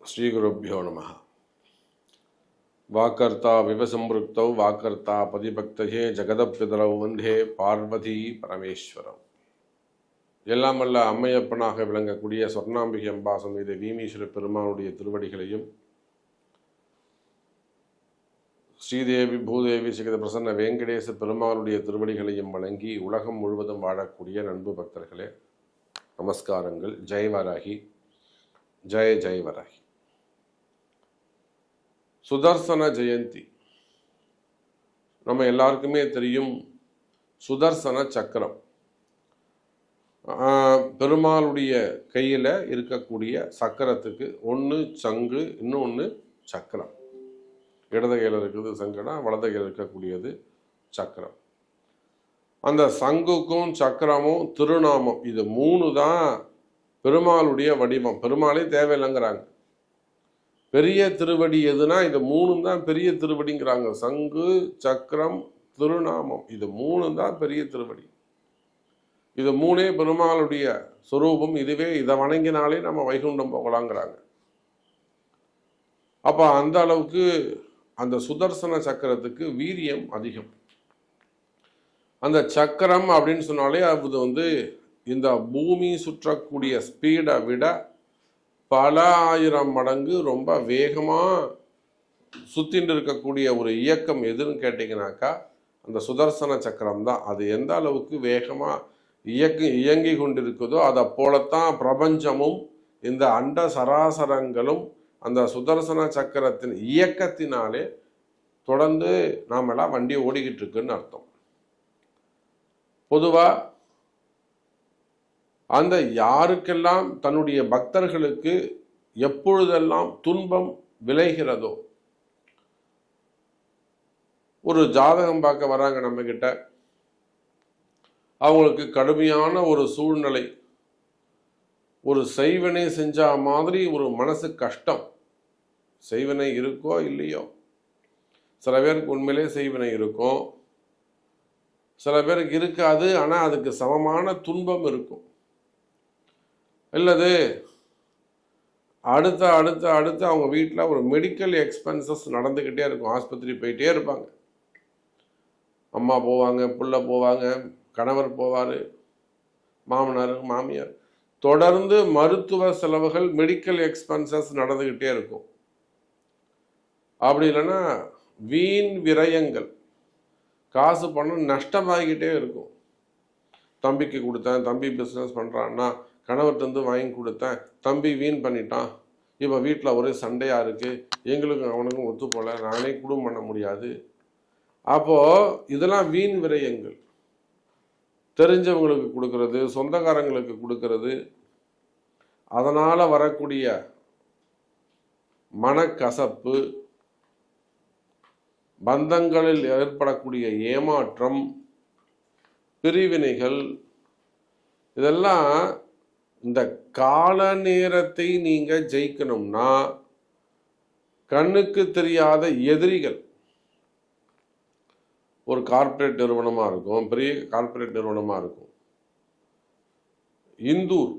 ஸ்ரீகுருப்போ நம. வாக்கர்த்தா விவசம்பிருக்தௌ வாக்கர்த்தா பதிபக்தகே ஜெகதப்பிதரவு வந்தே பார்வதி பரமேஸ்வரம். எல்லாம் வல்ல அம்மையப்பனாக விளங்கக்கூடிய சொர்ணாம்பிகை அம்பாசம் இது வீமீஸ்வர பெருமானுடைய திருவடிகளையும் ஸ்ரீதேவி பூதேவி சிகித பிரசன்ன வேங்கடேச பெருமானுடைய திருவடிகளையும் வழங்கி உலகம் முழுவதும் வாழக்கூடிய நண்பு பக்தர்களே நமஸ்காரங்கள். ஜெய் வராகி. ஜெய ஜெய் வராகி. சுதர்சன ஜெயந்தி. நம்ம எல்லாருக்குமே தெரியும் சுதர்சன சக்கரம். ஆஹ், பெருமாளுடைய கையில் இருக்கக்கூடிய சக்கரத்துக்கு ஒன்று சங்கு இன்னொன்று சக்கரம். இடது கையில் இருக்கிறது சங்குனா வலது கையில் இருக்கக்கூடியது சக்கரம். அந்த சங்குக்கும் சக்கரமும் திருநாமம். இது மூணு தான் பெருமாளுடைய வடிவம். பெருமாளே தேவையில்லைங்கிறாங்க. பெரிய திருவடி எதுனா இது மூணு தான் பெரிய திருவடிங்கிறாங்க. சங்கு சக்கரம் திருநாமம். இது மூணு தான் பெரிய திருவடி. இது மூணே பெருமாளுடைய சொரூபம். இதுவே இதை வணங்கினாலே நம்ம வைகுண்டம் போகலாங்கிறாங்க. அப்போ அந்த அளவுக்கு அந்த சுதர்சன சக்கரத்துக்கு வீரியம் அதிகம். அந்த சக்கரம் அப்படின்னு சொன்னாலே அது வந்து இந்த பூமி சுற்றக்கூடிய ஸ்பீடை விட பல ஆயிரம் மடங்கு ரொம்ப வேகமாக சுத்தின்னு இருக்கக்கூடிய ஒரு இயக்கம் எதுன்னு கேட்டிங்கனாக்கா அந்த சுதர்சன சக்கரம் தான். அது எந்த அளவுக்கு வேகமாக இயக்கி இயங்கி கொண்டிருக்குதோ அதை போலத்தான் பிரபஞ்சமும் இந்த அண்ட சராசரங்களும் அந்த சுதர்சன சக்கரத்தின் இயக்கத்தினாலே தொடர்ந்து நாமெல்லாம் வண்டி ஓடிக்கிட்டு இருக்குன்னு அர்த்தம். பொதுவாக அந்த யாருக்கெல்லாம் தன்னுடைய பக்தர்களுக்கு எப்பொழுதெல்லாம் துன்பம் விளைகிறதோ ஒரு ஜாதகம் பார்க்க வராங்க நம்ம கிட்ட அவங்களுக்கு கடுமையான ஒரு சூழ்நிலை. ஒரு செய்வினை செஞ்ச மாதிரி ஒரு மனசு கஷ்டம். செய்வினை இருக்கோ இல்லையோ. சில பேருக்கு உண்மையிலே செய்வினை இருக்கும். சில பேருக்கு இருக்காது ஆனால் அதுக்கு சமமான துன்பம் இருக்கும். இல்லது. அடுத்த அடுத்த அடுத்து அவங்க வீட்டில் ஒரு மெடிக்கல் எக்ஸ்பென்சஸ் நடந்துக்கிட்டே இருக்கும். ஆஸ்பத்திரி போயிட்டே இருப்பாங்க. அம்மா போவாங்க புள்ள போவாங்க கணவர் போவார் மாமனார் மாமியார். தொடர்ந்து மருத்துவ செலவுகள் மெடிக்கல் எக்ஸ்பென்சஸ் நடந்துக்கிட்டே இருக்கும். அப்படி இல்லைன்னா வீண் விரயங்கள். காசு பணம் நஷ்டமாகிக்கிட்டே இருக்கும். தம்பிக்கு கொடுத்தேன் தம்பி பிஸ்னஸ் பண்ணுறான்னா கணவர்கிட்டருந்து வாங்கி கொடுத்தேன். தம்பி வீண் பண்ணிட்டான். இப்போ வீட்டில் ஒரே சண்டையாக இருக்குது எங்களுக்கும் அவனுக்கும் ஒத்து போல. நானே குடும்பம் பண்ண முடியாது. அப்போது இதெல்லாம் வீண் விரயங்கள். தெரிஞ்சவங்களுக்கு கொடுக்கறது சொந்தக்காரங்களுக்கு கொடுக்கறது. அதனால் வரக்கூடிய மனக்கசப்பு பந்தங்களில் ஏற்படக்கூடிய ஏமாற்றம் பிரிவினைகள் இதெல்லாம் இந்த கால நேரத்தை நீங்க ஜெயிக்கணும்னா கண்ணுக்கு தெரியாத எதிரிகள். ஒரு கார்ப்பரேட் நிறுவனமாக இருக்கும் பெரிய கார்ப்பரேட் நிறுவனமாக இருக்கும். இந்தூர்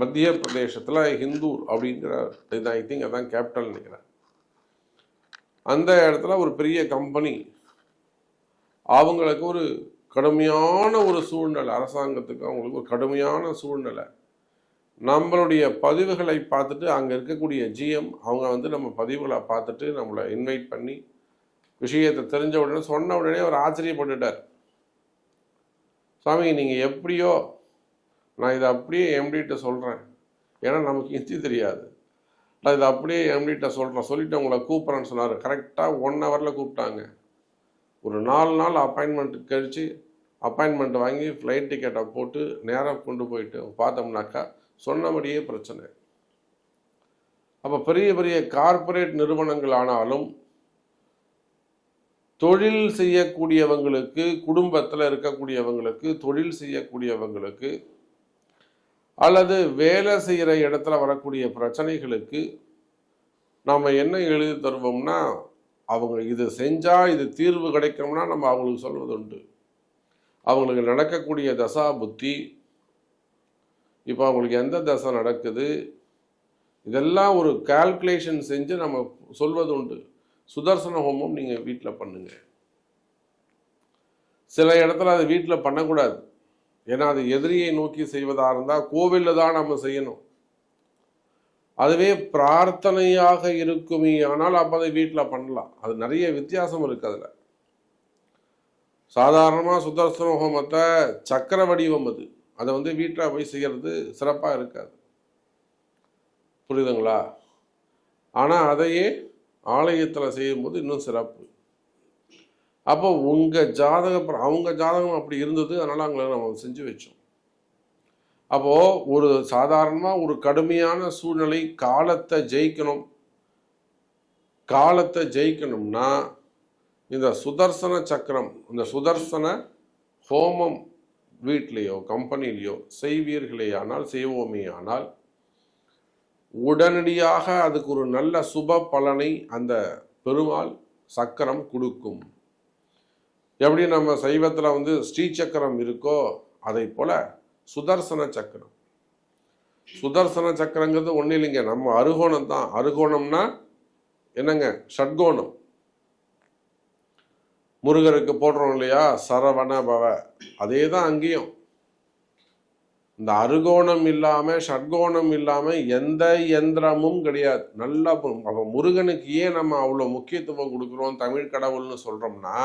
மத்திய பிரதேசத்தில் ஹிந்தூர் அப்படிங்கிற இது ஐ திங்க் அதான் கேபிட்டல் நினைக்கிறேன். அந்த இடத்துல ஒரு பெரிய கம்பெனி அவங்களுக்கு ஒரு கடுமையான ஒரு சூழ்நிலை அரசாங்கத்துக்கு அவங்களுக்கு ஒரு கடுமையான சூழ்நிலை. நம்மளுடைய பதிவுகளை பார்த்துட்டு அங்கே இருக்கக்கூடிய ஜிஎம் அவங்க வந்து நம்ம பதிவுகளை பார்த்துட்டு நம்மளை இன்வைட் பண்ணி விஷயத்தை தெரிஞ்ச உடனே சொன்ன உடனே அவர் ஆச்சரியப்பட்டுட்டார். சாமி நீங்கள் எப்படியோ நான் இதை அப்படியே எம்டிகிட்ட சொல்கிறேன் ஏன்னா நமக்கு இந்தி தெரியாது. நான் இதை அப்படியே எம்டிகிட்ட சொல்கிறேன் சொல்லிவிட்டு உங்களை கூப்பிட்றேன்னு சொன்னார். கரெக்டாக ஒன் ஹவரில் கூப்பிட்டாங்க. ஒரு நாலு நாள் அப்பாயின்மெண்ட் கழித்து அப்பாயின்மெண்ட் வாங்கி ஃப்ளைட் டிக்கெட்டை போட்டு நேராக கொண்டு போயிட்டு பார்த்தோம்னாக்கா சொன்னபடியே பிரச்சனை. அப்போ பெரிய பெரிய கார்ப்பரேட் நிறுவனங்கள் ஆனாலும் தொழில் செய்யக்கூடியவங்களுக்கு குடும்பத்தில் இருக்கக்கூடியவங்களுக்கு தொழில் செய்யக்கூடியவங்களுக்கு அல்லது வேலை செய்கிற இடத்துல வரக்கூடிய பிரச்சனைகளுக்கு நாம் என்ன எழுதி தருவோம்னா அவங்க இது செஞ்சால் இது தீர்வு கிடைக்கும்னா நம்ம அவங்களுக்கு சொல்வது உண்டு அவங்களுக்கு நடக்கக்கூடிய தசா புத்தி இப்போ அவங்களுக்கு எந்த தசை நடக்குது இதெல்லாம் ஒரு கால்குலேஷன் செஞ்சு நம்ம சொல்வது உண்டு. சுதர்சன ஹோமம் நீங்கள் வீட்டில் பண்ணுங்க. சில இடத்துல அது வீட்டில் பண்ணக்கூடாது. ஏன்னா அது எதிரியை நோக்கி செய்வதாக இருந்தால் கோவிலில் தான் நம்ம செய்யணும். அதுவே பிரார்த்தனையாக இருக்குமே ஆனால் அப்போ அதை வீட்டில் பண்ணலாம். அது நிறைய வித்தியாசம் இருக்குது அதில். சாதாரணமாக சுதர்சன ஹோமத்தை சக்கர வடிவம் அது. அதை வந்து வீட்டில் போய் செய்கிறது சிறப்பாக இருக்காது. புரியுதுங்களா? ஆனால் அதையே ஆலயத்தில் செய்யும்போது இன்னும் சிறப்பு. அப்போ உங்கள் ஜாதகம் அவங்க ஜாதகம் அப்படி இருந்தது அதனால் அவங்கள நம்ம செஞ்சு வச்சோம். அப்போது ஒரு சாதாரணமாக ஒரு கடுமையான சூழ்நிலை காலத்தை ஜெயிக்கணும். காலத்தை ஜெயிக்கணும்னா இந்த சுதர்சன சக்கரம் இந்த சுதர்சன ஹோமம் வீட்லேயோ கம்பெனிலேயோ செய்வீர்களே ஆனால் செய்வோமே ஆனால் உடனடியாக அதுக்கு ஒரு நல்ல சுப பலனை அந்த பெருமாள் சக்கரம் கொடுக்கும். எப்படி நம்ம சைவத்தில் வந்து ஸ்ரீ சக்கரம் இருக்கோ அதை போல சுதர்சன சக்கரம். சுதர்சன சக்கரங்கிறது ஒன்றும் இல்லைங்க நம்ம அருகோணம் தான் அருகோணம்னா என்னங்க? ஷட்கோணம். முருகருக்கு போடுறோம் இல்லையா? சரவண பவ அதே தான் அங்கேயும். இந்த அருகோணம் இல்லாம ஷட்கோணம் இல்லாம எந்த எந்திரமும் கிடையாது. நல்லா முருகனுக்கு ஏன் நம்ம அவ்வளோ முக்கியத்துவம் கொடுக்குறோம் தமிழ் கடவுள்னு சொல்றோம்னா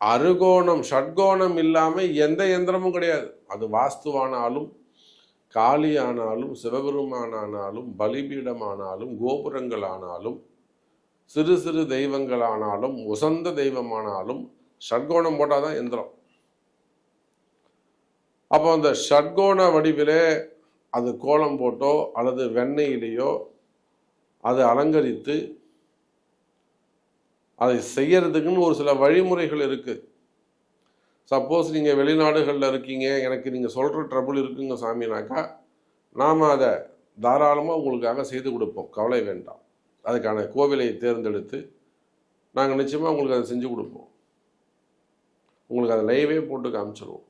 அருகோணம் ஷட்கோணம் இல்லாம எந்த எந்திரமும் கிடையாது. அது வாஸ்துவானாலும் காளியானாலும் சிவபெருமானானாலும் பலிபீடமானாலும் கோபுரங்களானாலும் சிறு சிறு தெய்வங்களானாலும் உசந்த தெய்வமானாலும் ஷட்கோணம் போட்டால் தான் எந்திரம். அப்போ அந்த ஷட்கோண வடிவிலே அது கோலம் போட்டோ அல்லது வெண்ணெயிலேயோ அது அலங்கரித்து அதை செய்யறதுக்குன்னு ஒரு சில வழிமுறைகள் இருக்கு. சப்போஸ் நீங்கள் வெளிநாடுகளில் இருக்கீங்க எனக்கு நீங்கள் சொல்கிற ட்ரபுள் இருக்குங்க சாமினாக்கா நாம் அதை தாராளமாக உங்களுக்காக செய்து கொடுப்போம். கவலை வேண்டாம். அதுக்கான கோவிலை தேர்ந்தெடுத்து நாங்கள் நிச்சயமாக உங்களுக்கு அதை செஞ்சு கொடுப்போம். உங்களுக்கு அதை லைவே போட்டு காமிச்சிடுவோம்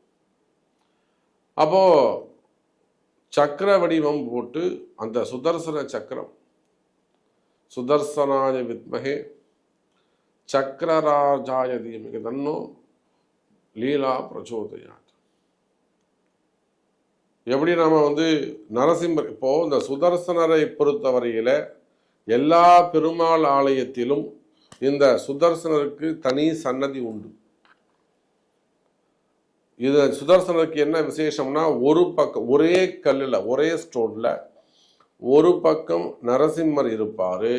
அப்போது சக்கர வடிவம் போட்டு அந்த சுதர்சன சக்கரம் சுதர்சனாய வித்மகே சக்கரராஜாய தீமிக தன்னோ லீலா பிரச்சோதயாத். எப்படி நாம் வந்து நரசிம்மர் இப்போது இந்த சுதர்சனரை பொறுத்தவரையில் எல்லா பெருமாள் ஆலயத்திலும் இந்த சுதர்சனருக்கு தனி சன்னதி உண்டு. இது சுதர்சனருக்கு என்ன விசேஷம்னா ஒரு பக்கம் ஒரே கல்லில் ஒரே ஸ்டோன்ல ஒரு பக்கம் நரசிம்மர் இருப்பார்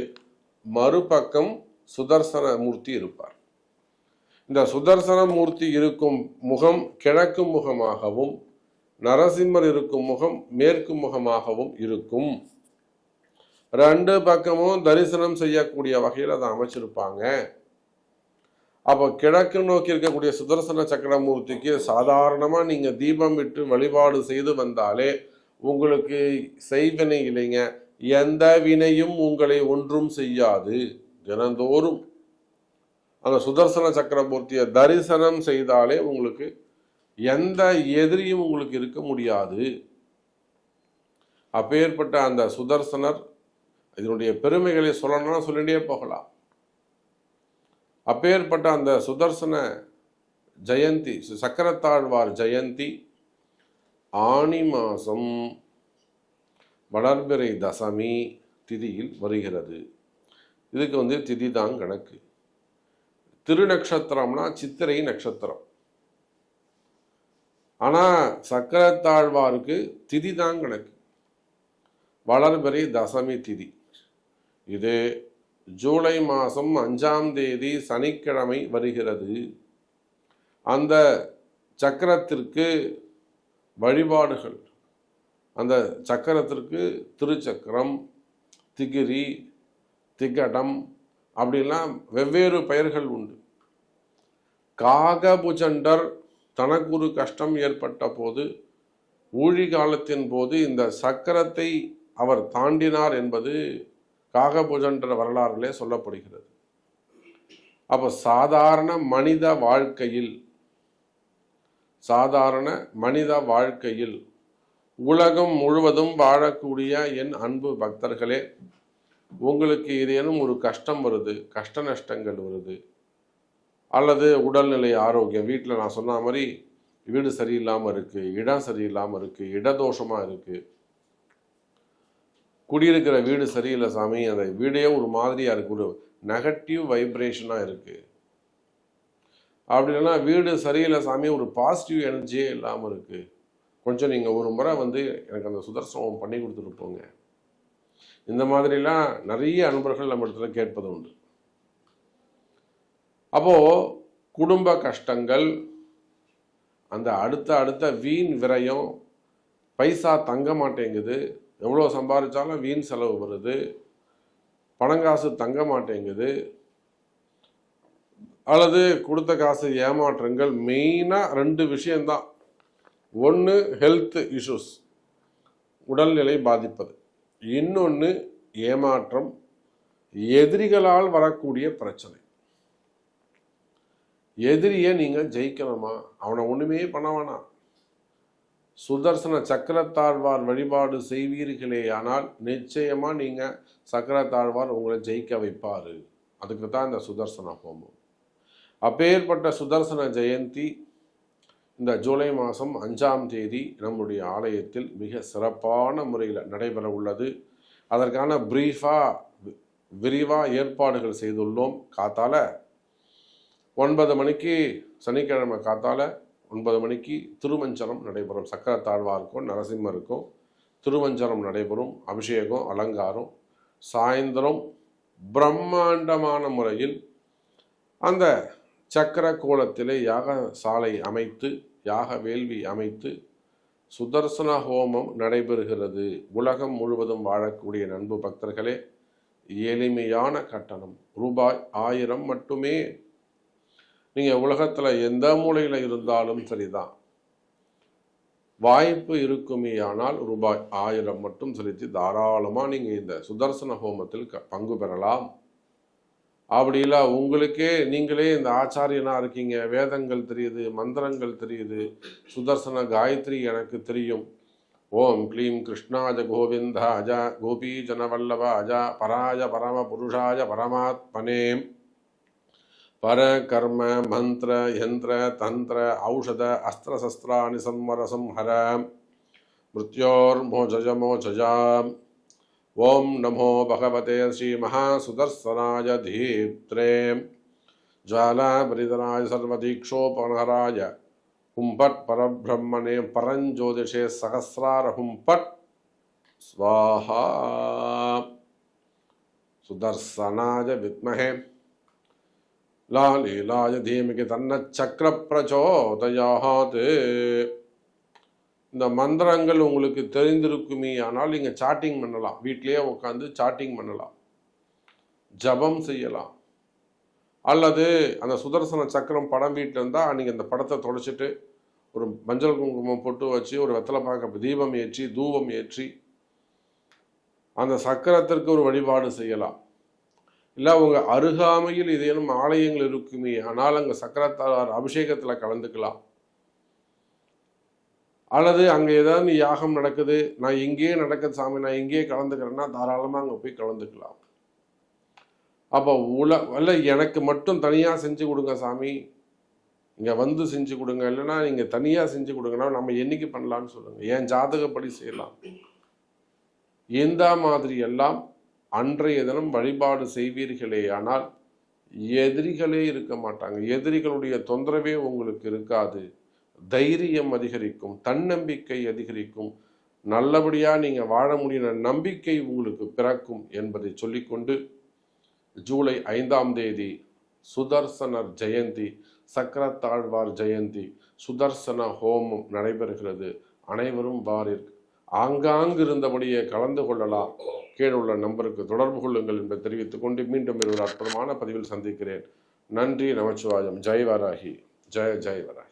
மறுபக்கம் சுதர்சன மூர்த்தி இருப்பார். இந்த சுதர்சன மூர்த்தி இருக்கும் முகம் கிழக்கு முகமாகவும் நரசிம்மர் இருக்கும் முகம் மேற்கு முகமாகவும் இருக்கும். ரெண்டு பக்கமும் தரிசனம் செய்யக்கூடிய வகையில் அதை அமைச்சிருப்பாங்க. அப்போ கிழக்கு நோக்கி இருக்கக்கூடிய சுதர்சன சக்கரமூர்த்திக்கு சாதாரணமாக நீங்கள் தீபம் விட்டு வழிபாடு செய்து வந்தாலே உங்களுக்கு செய்வினை இல்லைங்க. எந்த வினையும் உங்களை ஒன்றும் செய்யாது. தினந்தோறும். அந்த சுதர்சன சக்கரமூர்த்தியை தரிசனம் செய்தாலே உங்களுக்கு எந்த எதிரியும் உங்களுக்கு இருக்க முடியாது. அப்பேற்பட்ட அந்த சுதர்சனர் இதனுடைய பெருமைகளை சொல்லணும்னா சொல்லிட்டே போகலாம். அப்பேற்பட்ட அந்த சுதர்சன ஜெயந்தி சு- சக்கரத்தாழ்வார் ஜெயந்தி ஆனி மாதம் வளர்பிறை தசமி திதியில் வருகிறது. இதுக்கு வந்து திதி தான் கணக்கு. திருநக்ஷத்திரம்னா சித்திரை நட்சத்திரம். ஆனால் சக்கரத்தாழ்வாருக்கு திதி தான் கணக்கு. வளர்பிறை தசமி திதி. இது ஜூலை மாதம் அஞ்சாம் தேதி சனிக்கிழமை வருகிறது. அந்த சக்கரத்திற்கு வழிபாடுகள் அந்த சக்கரத்திற்கு திருச்சக்கரம் திகிரி திகடம் அப்படிலாம் வெவ்வேறு பெயர்கள் உண்டு. காகபுஜண்டர் தனக்கு ஒரு கஷ்டம் ஏற்பட்ட போது ஊழி காலத்தின் போது இந்த சக்கரத்தை அவர் தாண்டினார் என்பது காகபூஜன்ற வரலாறுகளே சொல்லப்படுகிறது. அப்போ சாதாரண மனித வாழ்க்கையில் சாதாரண மனித வாழ்க்கையில் உலகம் முழுவதும் வாழக்கூடிய என் அன்பு பக்தர்களே உங்களுக்கு ஏதேனும் ஒரு கஷ்டம் வருது கஷ்ட நஷ்டங்கள் வருது அல்லது உடல்நிலை ஆரோக்கியம் வீட்டில் நான் சொன்ன மாதிரி வீடு சரியில்லாமல் இருக்குது இடம் சரியில்லாமல் இருக்குது இடதோஷமாக இருக்குது குடியிருக்கிற வீடு சரியில்லை சாமி அந்த வீடே ஒரு மாதிரியாக இருக்குது ஒரு நெகட்டிவ் வைப்ரேஷனாக இருக்குது அப்படி இல்லைன்னா வீடு சரியில்லை சாமி ஒரு பாசிட்டிவ் எனர்ஜியே இல்லாமல் இருக்குது கொஞ்சம் நீங்கள் ஒரு முறை வந்து எனக்கு அந்த சுதர்சனம் பண்ணி கொடுத்துட்டு போங்க. இந்த மாதிரிலாம் நிறைய அன்பர்கள் நம்ம இடத்துல கேட்பது உண்டு. அப்போது குடும்ப கஷ்டங்கள் அந்த அடுத்த அடுத்த வீண் விரயம் பைசா தங்க மாட்டேங்குது. எவ்வளோ சம்பாதிச்சாலும் வீண் செலவு வருது பணங்காசு தங்க மாட்டேங்குது அல்லது கொடுத்த காசு ஏமாற்றங்கள். மெயினாக ரெண்டு விஷயந்தான் ஒன்று ஹெல்த் இஷ்யூஸ் உடல்நிலை பாதிப்பது. இன்னொன்று ஏமாற்றம் எதிரிகளால் வரக்கூடிய பிரச்சனை. எதிரியை நீங்கள் ஜெயிக்கணுமா? அவனை ஒன்றுமே பண்ண வேணாம். சுதர்சன சக்கரத்தாழ்வார் வழிபாடு செய்வீர்களே ஆனால் நிச்சயமாக நீங்கள் சக்கரத்தாழ்வார் உங்களை ஜெயிக்க வைப்பார். அதுக்கு தான் இந்த சுதர்சன ஹோமம். அப்பேற்பட்ட சுதர்சன ஜெயந்தி இந்த ஜூலை மாதம் அஞ்சாம் தேதி நம்முடைய ஆலயத்தில் மிக சிறப்பான முறையில் நடைபெற உள்ளது. அதற்கான ப்ரீஃபாக விரிவாக ஏற்பாடுகள் செய்துள்ளோம். காத்தால ஒன்பது மணிக்கு சனிக்கிழமை காத்தால ஒன்பது மணிக்கு திருமஞ்சனம் நடைபெறும். சக்கர தாழ்வாருக்கும் நரசிம்மருக்கும் திருமஞ்சனம் நடைபெறும். அபிஷேகம் அலங்காரம். சாயந்தரம் பிரம்மாண்டமான முறையில் அந்த சக்கர கோலத்திலே யாக சாலை அமைத்து யாக வேள்வி அமைத்து சுதர்சன ஹோமம் நடைபெறுகிறது. உலகம் முழுவதும் வாழக்கூடிய நண்பு பக்தர்களே எளிமையான கட்டணம். ரூபாய் ஆயிரம் மட்டுமே நீங்கள் உலகத்தில் எந்த மூலையில் இருந்தாலும் சரிதான். வாய்ப்பு இருக்குமே ஆனால் ரூபாய் ஆயிரம் மட்டும் செலுத்தி தாராளமாக நீங்கள் இந்த சுதர்சன ஹோமத்தில் க பங்கு பெறலாம். அப்படி இல்லை உங்களுக்கே நீங்களே இந்த ஆச்சாரியனாக இருக்கீங்க. வேதங்கள் தெரியுது மந்திரங்கள் தெரியுது. சுதர்சன காயத்ரி எனக்கு தெரியும். ஓம் க்ளீம் கிருஷ்ணாஜ கோவிந்தாஜ அஜா பராஜ பரம पर कर्म, मंत्र यंत्र तंत्र औषध अस्त्र शस्त्राणि संवर संहर। मृत्योर्मोचज मोचजा ओम नमो भगवते श्री महासुदर्शनाय धीत्रे ज्वालापरितनाय सर्वदीक्षोपहराय हुंपट परब्रह्मणे परं ज्योतिषे सहस्रार हुंपट स्वाहा। सुदर्शनाय विद्महे। லாலீலாய தீமிக்கு தன்ன சக்கர பிரச்சோதயாகாது இந்த மந்திரங்கள் உங்களுக்கு தெரிந்திருக்குமே ஆனால் நீங்கள் சாட்டிங் பண்ணலாம். வீட்லேயே உட்காந்து சாட்டிங் பண்ணலாம். ஜபம் செய்யலாம். அல்லது அந்த சுதர்சன சக்கரம் படம் வீட்டில் இருந்தால் நீங்கள் இந்த படத்தை தொடச்சிட்டு ஒரு மஞ்சள் குங்குமம் பொட்டு வச்சு ஒரு வெத்தலை பார்க்க தீபம் ஏற்றி தூபம் ஏற்றி அந்த சக்கரத்திற்கு ஒரு வழிபாடு செய்யலாம். இல்லை உங்கள் அருகாமையில் ஏதேனும் ஆலயங்கள் இருக்குமே ஆனால் அங்கே சக்கரத்தார் அபிஷேகத்தில் கலந்துக்கலாம். அல்லது அங்கே ஏதாவது யாகம் நடக்குது நான் இங்கேயே நடக்குது சாமி நான் இங்கேயே கலந்துக்கிறேன்னா தாராளமாக அங்கே போய் கலந்துக்கலாம். அப்போ உல அல்ல எனக்கு மட்டும் தனியாக செஞ்சு கொடுங்க சாமி. இங்கே வந்து செஞ்சு கொடுங்க இல்லைன்னா நீங்கள் தனியாக செஞ்சு கொடுங்கன்னா நம்ம என்னைக்கு பண்ணலான்னு சொல்லுங்கள் என் ஜாதகப்படி செய்யலாம். இந்த மாதிரி எல்லாம் அன்றைய தினம் வழிபாடு செய்வீர்களே ஆனால் எதிரிகளே இருக்க மாட்டாங்க. எதிரிகளுடைய தொந்தரவே உங்களுக்கு இருக்காது. தைரியம் அதிகரிக்கும் தன்னம்பிக்கை அதிகரிக்கும். நல்லபடியாக நீங்கள் வாழ முடியும் நம்பிக்கை உங்களுக்கு பிறக்கும் என்பதை சொல்லிக்கொண்டு ஜூலை ஐந்தாம் தேதி சுதர்சனர் ஜெயந்தி சக்கரத்தாழ்வார் ஜெயந்தி சுதர்சன ஹோமம் நடைபெறுகிறது. அனைவரும் வாரிற்கு ஆங்காங்கு இருந்தபடியே கலந்து கொள்ளலாம். கீழே உள்ள நம்பருக்கு தொடர்பு கொள்ளுங்கள் என்று தெரிவித்துக் கொண்டு மீண்டும் ஒரு அற்புதமான பதிவில் சந்திக்கிறேன். நன்றி நமச்சிவாயம். ஜெய் வராகி ஜெய ஜெய் வராகி